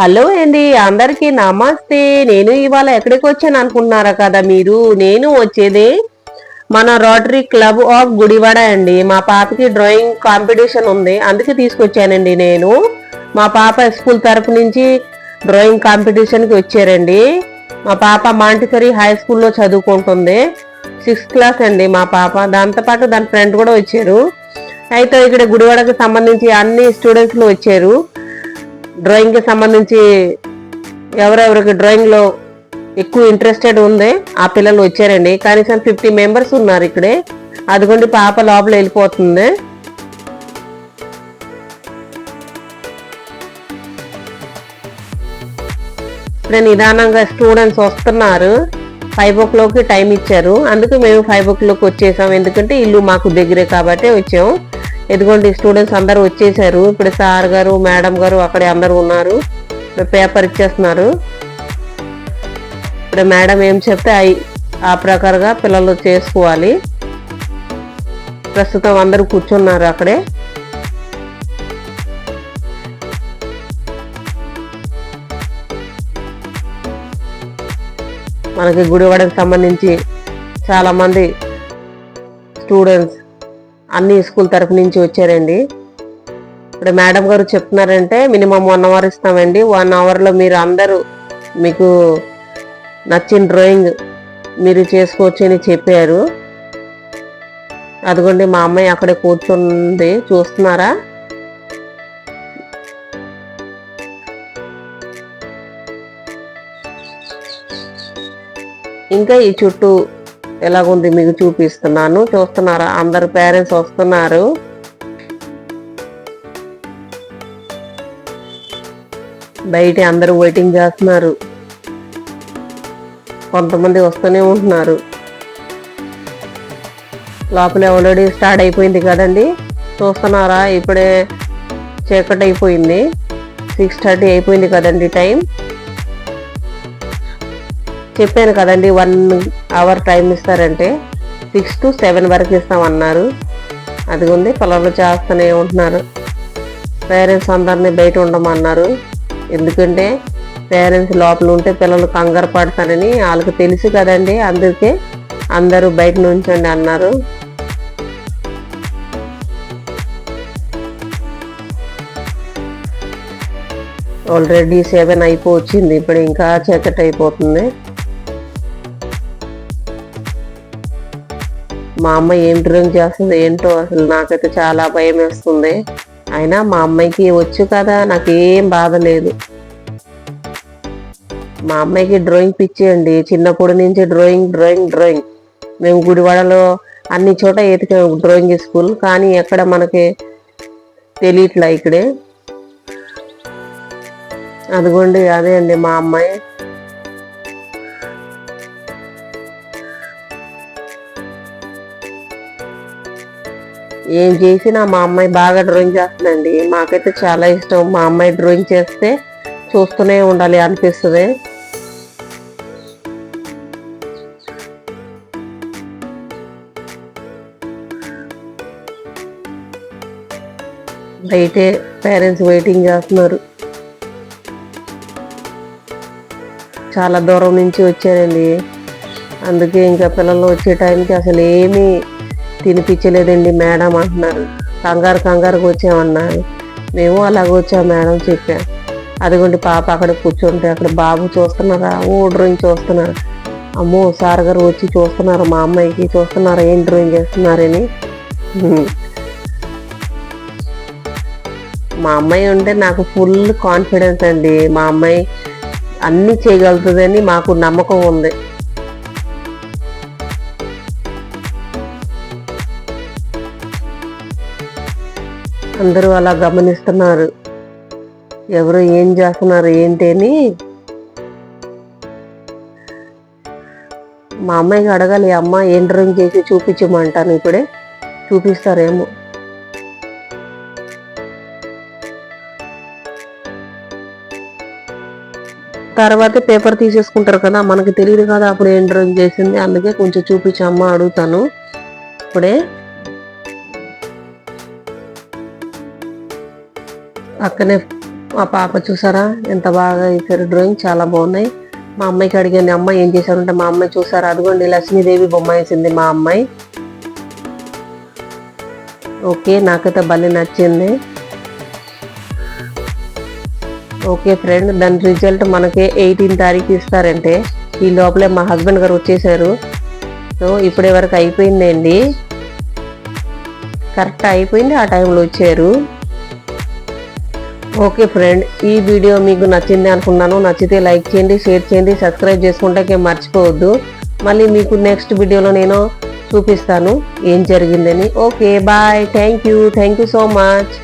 Hello అండి అందరికీ నమస్తే. నేను ఇవాళ ఎక్కడికి వచ్చాను అనుకుంటున్నారా కదా మీరు? నేను వచ్చేది మన రోటరీ క్లబ్ ఆఫ్ గుడివాడ అండి. మా పాపకి డ్రాయింగ్ కాంపిటీషన్ ఉంది. అందుకే తీసుకొచ్చానండి నేను. మా పాప స్కూల్ తరపు నుంచి డ్రాయింగ్ కాంపిటీషన్కి వచ్చారండి. మా పాప మాంటిసరీ హై స్కూల్లో చదువుకుంటుంది. సిక్స్త్ క్లాస్ అండి మా పాప. దాంతోపాటు దాని ఫ్రెండ్ కూడా వచ్చారు. అయితే ఇక్కడ గుడివాడకు సంబంధించి అన్ని స్టూడెంట్స్లు వచ్చారు. డ్రాయింగ్కి సంబంధించి ఎవరెవరికి డ్రాయింగ్లో ఎక్కువ ఇంట్రెస్టెడ్ ఉంది ఆ పిల్లలు వచ్చారండి. కనీసం ఫిఫ్టీ మెంబర్స్ ఉన్నారు ఇక్కడే. అదిగోండి పాప లోపల వెళ్ళిపోతుంది. ఇప్పుడే నిదానంగా స్టూడెంట్స్ వస్తున్నారు. ఫైవ్ ఓ క్లాక్కి టైం ఇచ్చారు. అందుకు మేము ఫైవ్ ఓ క్లాక్ వచ్చేసాం. ఎందుకంటే ఇల్లు మాకు దగ్గరే కాబట్టి వచ్చాం. ఎదుగోండి స్టూడెంట్స్ అందరూ వచ్చేసారు. ఇప్పుడు సార్ గారు మేడం గారు అక్కడే అందరూ ఉన్నారు. పేపర్ ఇచ్చేస్తున్నారు. ఇప్పుడు మేడం ఏం చెప్తే అవి ఆ ప్రకారంగా పిల్లలు చేసుకోవాలి. ప్రస్తుతం అందరూ కూర్చున్నారు అక్కడే. మనకి గుడివాడకు సంబంధించి చాలామంది స్టూడెంట్స్ అన్ని స్కూల్ తరఫు నుంచి వచ్చారండి. ఇప్పుడు మేడం గారు చెప్తున్నారంటే మినిమం వన్ అవర్ ఇస్తామండి. వన్ అవర్లో మీరు అందరూ మీకు నచ్చిన డ్రాయింగ్ మీరు చేసుకోవచ్చు అని చెప్పారు. అదిగోండి మా అమ్మాయి అక్కడే కూర్చుంది. చూస్తున్నారా? ఇంకా ఈ చుట్టూ ఎలాగుంది మీకు చూపిస్తున్నాను. చూస్తున్నారా? అందరు పేరెంట్స్ వస్తున్నారు. బయట అందరూ వెయిటింగ్ చేస్తున్నారు. కొంతమంది వస్తూనే ఉంటున్నారు. లోపల ఆల్రెడీ స్టార్ట్ అయిపోయింది కదండి. చూస్తున్నారా? ఇప్పుడే చీకటి అయిపోయింది సిక్స్ థర్టీ అయిపోయింది కదండి టైం చెప్పాను కదండి వన్ అవర్ టైం ఇస్తారంటే సిక్స్ టు సెవెన్ వరకు ఇస్తామన్నారు. అది ఉంది పిల్లలు చేస్తూనే ఉంటున్నారు. పేరెంట్స్ అందరినీ బయట ఉండమన్నారు. ఎందుకంటే పేరెంట్స్ లోపల ఉంటే పిల్లలు కంగారు పడతారని వాళ్ళకి తెలుసు కదండి అందుకే అందరూ బయట నుంచండి అన్నారు. ఆల్రెడీ సెవెన్ అయిపోవచ్చింది ఇప్పుడు ఇంకా చీకటి అయిపోతుంది. మా అమ్మ ఏం డ్రింక్ చేస్తుంది ఏంటో అసలు నాకైతే చాలా భయం వేస్తుంది. అయినా మా అమ్మాయికి వచ్చు కదా నాకు ఏం బాధ లేదు. మా అమ్మాయికి డ్రాయింగ్ పిచ్చేయండి చిన్నప్పటి నుంచి డ్రాయింగ్ డ్రాయింగ్ డ్రాయింగ్. మేము గుడివాడలో అన్ని చోట ఎతికాము డ్రాయింగ్ స్కూల్ కానీ ఎక్కడ మనకి తెలియట్లే ఇక్కడే. అదిగోండి అదే అండి మా అమ్మాయి. ఏం చేసినా మా అమ్మాయి బాగా డ్రాయింగ్ చేస్తుందండి. మాకైతే చాలా ఇష్టం. మా అమ్మాయి డ్రాయింగ్ చేస్తే చూస్తూనే ఉండాలి అనిపిస్తుంది. బయటే పేరెంట్స్ వెయిటింగ్ చేస్తున్నారు. చాలా దూరం నుంచి వచ్చారండి. అందుకే ఇంకా పిల్లలు వచ్చే టైంకి అసలు ఏమీ తినిపించలేదండి మేడం అంటున్నారు. కంగారు కంగారుగా వచ్చామన్నారు. మేము అలాగ వచ్చాం మేడం చెప్పాం అదిగోండి పాప అక్కడ కూర్చుంటే అక్కడ బాబు చూస్తున్నారా? ఓ డ్రాయింగ్ చూస్తున్నారు. అమ్మో సార్ గారు వచ్చి చూస్తున్నారు మా అమ్మాయికి చూస్తున్నారు ఏం డ్రాయింగ్ చేస్తున్నారని. మా అమ్మాయి ఉంటే నాకు ఫుల్ కాన్ఫిడెన్స్ అండి. మా అమ్మాయి అన్నీ చేయగలుగుతుందని మాకు నమ్మకం ఉంది. అందరూ అలా గమనిస్తున్నారు. ఎవరు ఏం చేస్తున్నారు ఏంటి అని. మా అమ్మాయికి అడగాలి అమ్మ ఏం డ్రాయింగ్ చేసి చూపించమంటాను ఇప్పుడే. చూపిస్తారేమో. తర్వాత పేపర్ తీసేసుకుంటారు కదా మనకి తెలియదు కదా అప్పుడు ఏం డ్రాయింగ్ చేసింది అందుకే కొంచెం చూపించమ్మా అడుగుతాను. ఇప్పుడే పక్కనే మా పాప చూసారా? ఎంత బాగా వేసారు డ్రాయింగ్ చాలా బాగున్నాయి. మా అమ్మాయికి అడిగాను అమ్మాయి ఏం చేశారంటే మా అమ్మాయి చూసారా? అదిగోండి లక్ష్మీదేవి బొమ్మ వేసింది మా అమ్మాయి. ఓకే నాకైతే భలే నచ్చింది. ఓకే ఫ్రెండ్ దాని రిజల్ట్ మనకి ఎయిటీన్ తారీఖు ఇస్తారంటే ఈ లోపలే మా హస్బెండ్ గారు వచ్చేసారు. సో ఇప్పుడే వరకు అయిపోయిందండి. కరెక్ట్ అయిపోయింది ఆ టైంలో వచ్చారు. ఓకే ఫ్రెండ్ ఈ వీడియో మీకు నచ్చింది అనుకున్నాను. నచ్చితే లైక్ చేయండి షేర్ చేయండి సబ్స్క్రైబ్ చేసుకుంటే మర్చిపోవద్దు. మళ్ళీ మీకు నెక్స్ట్ వీడియోలో నేను చూపిస్తాను ఏం జరిగిందని. Okay bye. Thank you. Thank you so much.